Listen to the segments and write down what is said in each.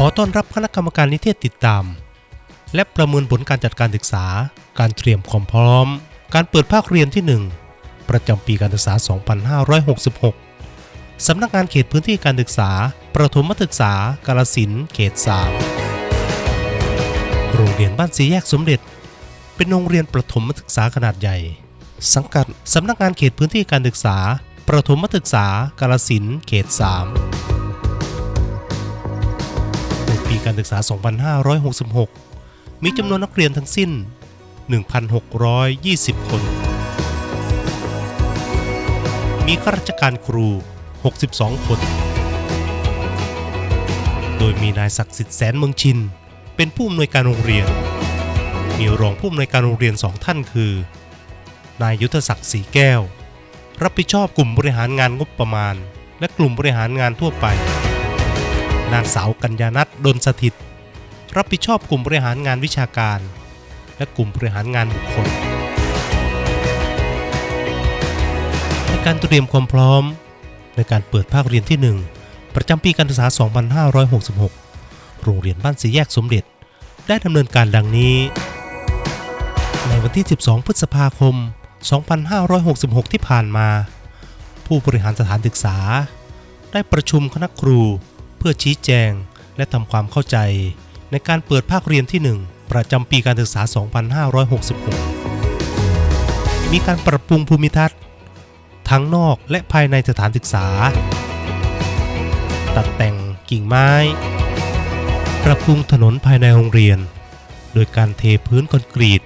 ขอต้อนรับคณะกรรมการนิเทศติดตาม และประเมินผลการจัดการศึกษา การเตรียมความพร้อม การเปิดภาคเรียนที่ 1 ประจำปีการศึกษา 2566 สำนักงานเขตพื้นที่การศึกษา ประถมศึกษากาลสินเขต 3 โรงเรียนบ้านสีแยกสมเด็จ เป็นโรงเรียนประถมศึกษาขนาดใหญ่ สังกัดสำนักงานเขตพื้นที่การศึกษา ประถมศึกษากาลสินเขต 3 การศึกษา 2566 มีจำนวนนักเรียนทั้งสิ้น 1,620 คน มีข้าราชการครู 62 คน โดยมีนายศักดิ์สิทธิ์แสนเมืองชิน เป็นผู้อำนวยการโรงเรียน มีรองผู้อำนวยการโรงเรียนสองท่านคือ นายยุทธศักดิ์ศรีแก้ว รับผิดชอบกลุ่มบริหารงานงบประมาณ และกลุ่มบริหารงานทั่วไป นางสาวกัญญานัทดนสถิต รับผิดชอบกลุ่มบริหารงานวิชาการ และกลุ่มบริหารงานบุคคลในการเตรียมความพร้อม ในการเปิดภาคเรียนที่ 1 ประจำปีการศึกษา 2566 โรงเรียนบ้านสีแยกสมเด็จ ได้ดำเนินการดังนี้ ในวันที่ 12 พฤษภาคม 2566 ที่ผ่านมา ผู้บริหารสถานศึกษา ได้ประชุมคณะครู เพื่อชี้แจงและทำความเข้าใจ ในการเปิดภาคเรียนที่ 1 ประจำปีการศึกษา 2566 มีการปรับปรุงภูมิทัศน์ ทั้งนอกและภายในสถานศึกษา ตัดแต่งกิ่งไม้ ปรับปรุงถนนภายในโรงเรียน โดยการเทพื้นคอนกรีต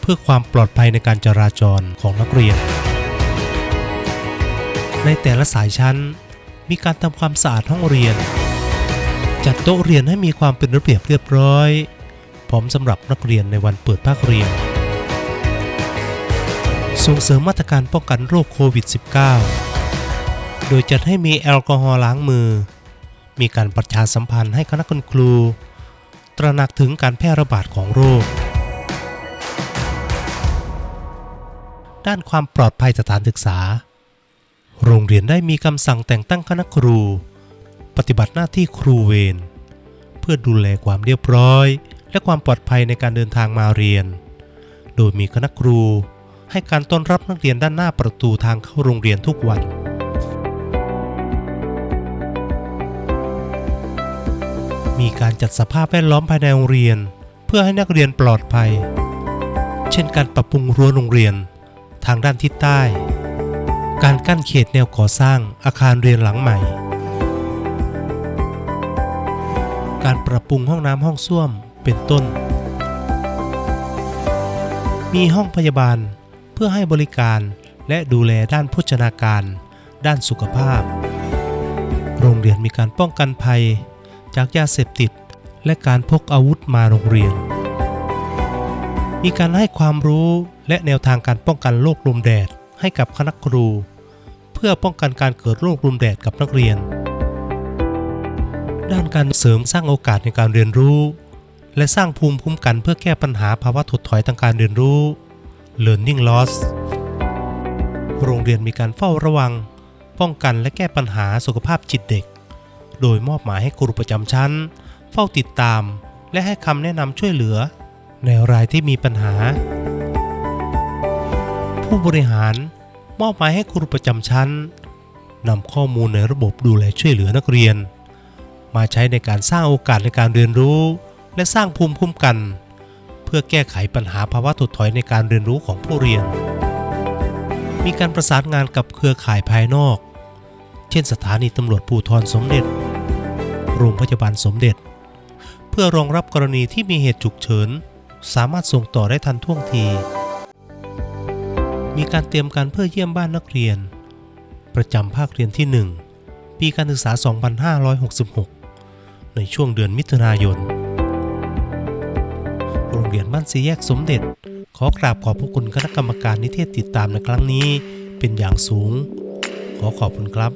เพื่อความปลอดภัยในการจราจรของนักเรียน ในแต่ละสายชั้น มีการทำความสะอาดห้องเรียน จัดโต๊ะเรียนให้มีความเป็นระเบียบเรียบร้อย พร้อมสำหรับนักเรียนในวันเปิดภาคเรียน ส่งเสริมมาตรการป้องกันโรคโควิด -19 โดยจัดให้มีแอลกอฮอล์ล้างมือ มีการประชาสัมพันธ์ให้คณะคุณครู ตระหนักถึงการแพร่ระบาดของโรคด้านความปลอดภัยสถานศึกษา โรงเรียนได้มีคำสั่งแต่งตั้งคณะครู ปฏิบัติหน้าที่ครูเวรเพื่อดูแลความเรียบร้อย และความปลอดภัยในการเดินทางมาเรียน โดยมีคณะครูให้การต้อนรับนักเรียนด้านหน้าประตูทางเข้าโรงเรียนทุกวัน มีการจัดสภาพแวดล้อมภายในโรงเรียน เพื่อให้นักเรียนปลอดภัย เช่นการปรับปรุงรั้วโรงเรียน ทางด้านทิศใต้ การกั้นเขตแนวก่อสร้างอาคารเรียนหลังใหม่ การปรับปรุงห้องน้ำห้องส้วมเป็นต้น มีห้องพยาบาลเพื่อให้บริการและดูแลด้านโภชนาการ ด้านสุขภาพ โรงเรียนมีการป้องกันภัย จากยาเสพติด และการพกอาวุธมาโรงเรียน มีการให้ความรู้และแนวทางการป้องกันโรคลมแดด ให้กับคณะครู เพื่อป้องกันการเกิดโรคลมแดดกับนักเรียน ด้านการเสริมสร้างโอกาสในการเรียนรู้ และสร้างภูมิคุ้มกันเพื่อแก้ปัญหาภาวะถดถอยทางการเรียนรู้ learning loss โรงเรียนมีการเฝ้าระวัง ป้องกันและแก้ปัญหาสุขภาพจิตเด็ก โดยมอบหมายให้ครูประจำชั้น เฝ้าติดตาม และให้คำแนะนำช่วยเหลือ ในรายที่มีปัญหา ผู้บริหาร มอบหมายให้ครูประจำชั้นนำข้อมูลในระบบดูแลช่วยเหลือนักเรียน มาใช้ในการสร้างโอกาสในการเรียนรู้ และสร้างภูมิคุ้มกัน เพื่อแก้ไขปัญหาภาวะถดถอยในการเรียนรู้ของผู้เรียน มีการประสานงานกับเครือข่ายภายนอก เช่นสถานีตำรวจภูธรสมเด็จ โรงพยาบาลสมเด็จ เพื่อรองรับกรณีที่มีเหตุฉุกเฉิน สามารถส่งต่อได้ทันท่วงที มีการเตรียมการเพื่อเยี่ยมบ้านนักเรียน ประจำภาคเรียนที่ 1 ปีการศึกษา 2566 ในช่วงเดือนมิถุนายน โรงเรียนบ้านสีแยกสมเด็จ ขอกราบขอบพระคุณคณะกรรมการนิเทศติดตามในครั้งนี้เป็นอย่างสูง ขอขอบคุณครับ